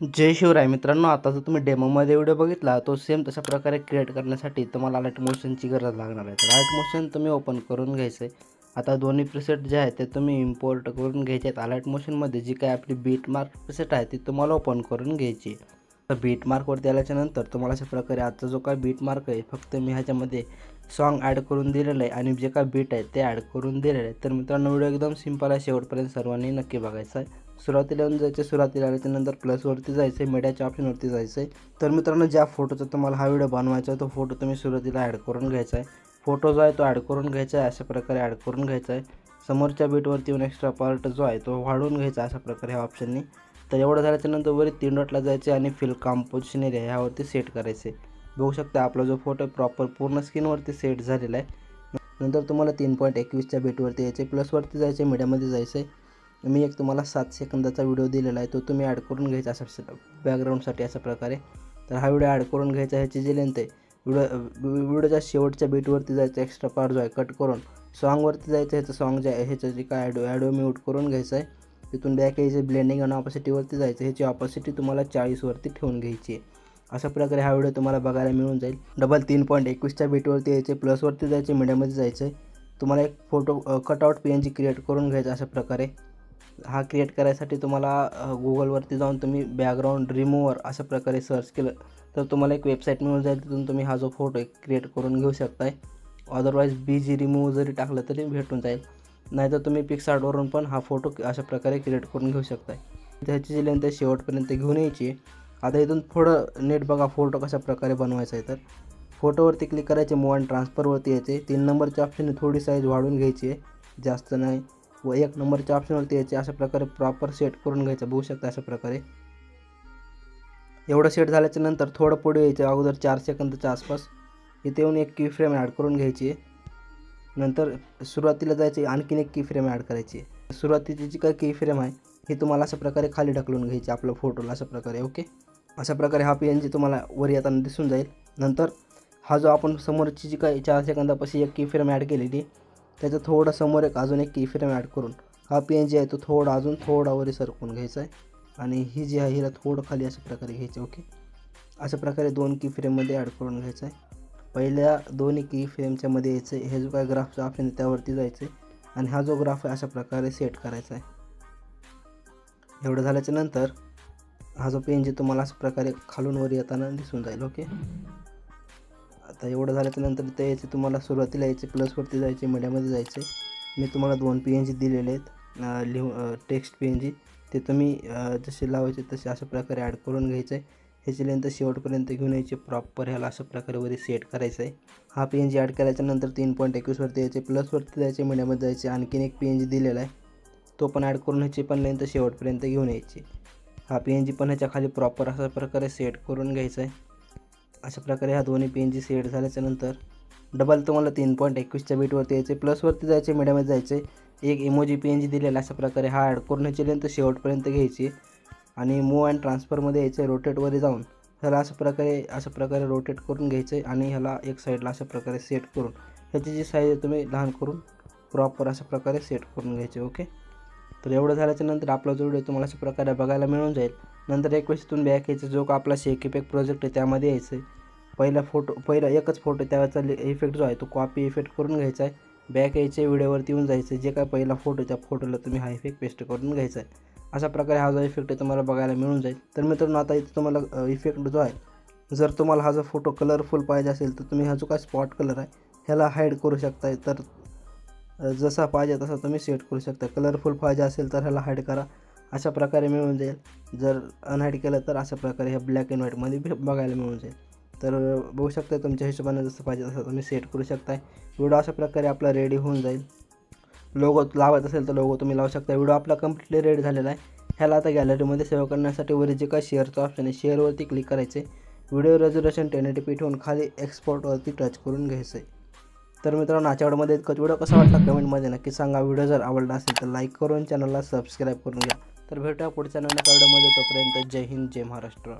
जय शिवराय. मित्रांनो आता जर तुम्ही डेमोमध्ये व्हिडिओ बघितला तो सेम तशा प्रकारे क्रिएट करण्यासाठी तुम्हाला लाइट मोशनची गरज लागणार आहे. तर लाइट मोशन तुम्ही ओपन करून घ्यायचं आहे. आता दोन्ही प्रिसेट जे आहेत ते तुम्ही इम्पोर्ट करून घ्यायचे आहेत. लाइट मोशनमध्ये जी काय आपली बीट मार्क प्रिसेट आहे ती तुम्हाला ओपन करून घ्यायची आहे. तर बीट मार्कवरती आल्याच्यानंतर तुम्हाला अशा प्रकारे आजचा जो काय बीट मार्क आहे फक्त मी ह्याच्यामध्ये सॉन्ग ॲड करून दिलेलं आहे. आणि जे काय बीट आहे ते ॲड करून दिलेलं आहे. तर मित्रांनो व्हिडिओ एकदम सिंपल आहे. शेवटपर्यंत सर्वांनी नक्की बघायचा आहे. सुरुवातीला येऊन जायचं सुरुवातीला आणि त्यानंतर प्लसवरती जायचं आहे मीडियाच्या ऑप्शनवरती जायचं आहे तर मित्रांनो ज्या फोटोचा तुम्हाला हा व्हिडिओ बनवायचा आहे तो फोटो तुम्ही सुरुवातीला ॲड करून घ्यायचा आहे फोटो जो आहे तो ॲड करून घ्यायचा आहे अशा प्रकारे ॲड करून घ्यायचा आहे समोरच्या बीटवरती येऊन एक्स्ट्रा पार्ट जो आहे तो वाढवून घ्यायचा अशा प्रकारे ह्या ऑप्शननी तर एवढं झाल्याच्यानंतर वरी तीन डॉटला जायचे आणि फिल कॉम्पोजिशन एरिया ह्यावरती सेट करायचे बघू शकता आपला जो फोटो प्रॉपर पूर्ण स्क्रीनवरती सेट झालेला आहे. नंतर तुम्हाला तीन पॉईंट एकवीसच्या बीटवरती यायचे प्लसवरती जायचे मीडियामध्ये जायचं आहे मी एक तुम्हाला सात सेकंदाचा व्हिडिओ दिलेला आहे तो तुम्ही ॲड करून घ्यायचा असा बॅकग्राऊंडसाठी अशा प्रकारे. तर हा व्हिडिओ ॲड करून घ्यायचा ह्याची जी लेंथ आहे व्हिडिओ व्हिडिओच्या शेवटच्या बीटवरती जायचं एक्स्ट्रा पार्ट जो आहे कट करून. सॉंगवरती जायचं ह्याचं सॉन्ग जे आहे ह्याचं जे काय ॲडो ॲडो म्यूट करून घ्यायचं आहे. तिथून बॅक यायचं ब्लेंडिंग आणि ऑपॉसिटीवरती जायचं ह्याची ऑपॉसिटी तुम्हाला चाळीसवरती ठेवून घ्यायची आहे. अशा प्रकारे हा व्हिडिओ तुम्हाला बघायला मिळून जाईल. डबल तीन पॉईंट एकवीसच्या बीटवरती यायचे प्लसवरती जायचे मीडियममध्ये जायचं आहे. तुम्हाला एक photo cutout P N G create करून घ्यायचा अशा प्रकारे. हा क्रिएट करायसाठी तुम्हाला गुगलवरती जाऊन तुम्ही बॅकग्राऊंड रिमूवर अशा प्रकारे सर्च केलं तर तुम्हाला एक वेबसाईट मिळून जाईल तिथून तुम्ही हा जो फोटो क्रिएट करून घेऊ शकताय. अदरवाईज बी जी रिमूव्ह जरी टाकलं तरी भेटून जाईल. नाहीतर तुम्ही पिक्सआर्टवरून पण हा फोटो अशा प्रकारे क्रिएट करून घेऊ शकताय. त्याची जी लेंथ आहे शेवटपर्यंत घेऊन यायची आता इथून थोडं नेट बघा फोटो कशा प्रकारे बनवायचा आहे तर. फोटोवरती क्लिक करायचे मोबाईल ट्रान्सफरवरती यायचे. तीन नंबरच्या ऑप्शनने थोडी साईज वाढून घ्यायची आहे. जास्त नाही. व एक नंबरच्या ऑप्शनवरती याचे अशा प्रकारे प्रॉपर सेट करून घ्यायचं. बघू शकता अशा प्रकारे. एवढं सेट झाल्याच्यानंतर थोडं पुढे यायचं. अगोदर चार सेकंदाच्या आसपास. इथे येऊन एक की फ्रेम ॲड करून घ्यायची. आहे नंतर सुरुवातीला जायचे आणखीन एक की फ्रेम ॲड करायची. सुरुवातीची जी काय की फ्रेम आहे ही तुम्हाला अशा प्रकारे खाली ढकलून घ्यायची आपल्या फोटोला अशा प्रकारे ओके अशा प्रकारे हा पी एन जी तुम्हाला वर येताना दिसून जाईल. नंतर हा जो आपण समोरची जी काही चार सेकंदापाशी एक की फ्रेम ॲड केलेली त्याचं थोडं समोर एक अजून एक की फ्रेम ॲड करून हा पेन जे जी आहे तो थोडा अजून थोडा वरी सरकून घ्यायचा आहे. आणि ही जी आहे हिला थोडं खाली अशा प्रकारे घ्यायचं ओके अशा प्रकारे दोन की फ्रेममध्ये ॲड करून घ्यायचं आहे. पहिल्या दोन्ही की फ्रेमच्या मध्ये यायचं आहे हे जो काय ग्राफचा जो आहे त्यावरती जायचं आहे. आणि हा जो ग्राफ आहे अशा प्रकारे सेट करायचा आहे. एवढं झाल्याच्यानंतर हा जो पेन जे तुम्हाला अशा प्रकारे खालून वर येताना दिसून जाईल ओके आता एवढं झाल्याच्यानंतर ते यायचे तुम्हाला सुरुवातीला यायचे प्लसवरती जायचे मीडियामध्ये जायचे. मी तुम्हाला दोन पी एन जी दिलेले आहेत. लिहू टेक्स्ट पी एन जी ते तुम्ही जसे लावायचे तसे अशा प्रकारे ॲड करून घ्यायचं आहे ह्याची लेंथ शेवटपर्यंत घेऊन यायचे प्रॉपर ह्याला अशा प्रकारे वरी सेट करायचं आहे हा पी एन जी ॲड करायच्यानंतर तीन पॉईंट एकवीसवरती यायचे प्लसवरती जायचे मीडियामध्ये जायचे. आणखीन एक पी एन जी दिलेला आहे. तो पण ॲड करून ह्याची पण लेंथ शेवटपर्यंत घेऊन यायची. हा पी एन जी पण ह्याच्या खाली प्रॉपर अशा प्रकारे सेट करून घ्यायचा आहे अशा प्रकारे ह्या दोन्ही पी एन जी सेट झाल्याच्यानंतर डबल तुम्हाला तीन पॉईंट एकवीसच्या बीटवरती यायचे. प्लसवरती जायचे मीडियामध्ये जायचे. एक इमोजी पी एन जी दिलेला अशा प्रकारे हा ॲड करून ह्याची लेंथ शेवटपर्यंत घ्यायची. आणि मूव अँड ट्रान्सफरमध्ये यायचं रोटेटवर जाऊन. ह्याला अशा प्रकारे अशा प्रकारे रोटेट करून घ्यायचं आहे आणि ह्याला एक साईडला अशा प्रकारे सेट करून. ह्याची जी साईज आहे तुम्ही लहान करून प्रॉपर अशा प्रकारे सेट करून घ्यायचे ओके तर एवढं झाल्याच्यानंतर आपला जो व्हिडिओ तुम्हाला अशा प्रकारे बघायला मिळून जाईल. नंतर एक वेळेस इथून बॅक यायचं. जो का आपला शेक इफेक्ट प्रोजेक्ट आहे त्यामध्ये यायचं आहे. पहिला फोटो पहिला एकच फोटो त्याचा इफेक्ट जो आहे तो कॉपी इफेक्ट करून घ्यायचा आहे. बॅक यायचे व्हिडिओवरती येऊन जायचं जे काय पहिला फोटो त्या फोटोला तुम्ही हा इफेक्ट पेस्ट करून घ्यायचा आहे. अशा प्रकारे हा जो इफेक्ट आहे तुम्हाला बघायला मिळून जाईल. तर मित्रांनो आता इथे तुम्हाला इफेक्ट जो आहे जर तुम्हाला हा जो फोटो कलरफुल पाहिजे असेल तर तुम्ही हा जो काय स्पॉट कलर आहे ह्याला हाईड करू शकताय. तर जसा पाहिजे तसा तुम्ही सेट करू शकता कलरफुल पाहिजे असेल तर ह्याला हाईड करा. अशा प्रकारे मिळून जाईल. जर अनहाईड केलं तर अशा प्रकारे हे ब्लॅक अँड व्हाईटमध्ये बघायला मिळून जाईल. तर बघू शकता तुमच्या हिशोबाने जसं पाहिजे तसं तुम्ही सेट करू शकताय. व्हिडिओ अशा प्रकारे आपला रेडी होऊन जाईल. लोगो लावत असेल तर लोगो तुम्ही लावू शकता व्हिडिओ आपला कम्प्लिटली रेडी झालेला आहे. ह्याला आता गॅलरीमध्ये सेव्ह करण्यासाठी वर जे काय शेअरचं ऑप्शन आहे शेअरवरती क्लिक करायचे. Video resolution ten eighty P ठेवून खाली एक्सपोर्टवरती टच करून घ्यायचं आहे तर मित्रांनो आजच्या व्हिडिओमध्ये व्हिडिओ कसा वाटला कमेंटमध्ये नक्की सांगा. व्हिडिओ जर आवडला असेल तर लाईक करून चॅनलला सबस्क्राईब करून घ्या. तर भेटूया पुढच्या नवीन कार्डमध्ये तोपर्यंत जय हिंद जय महाराष्ट्र.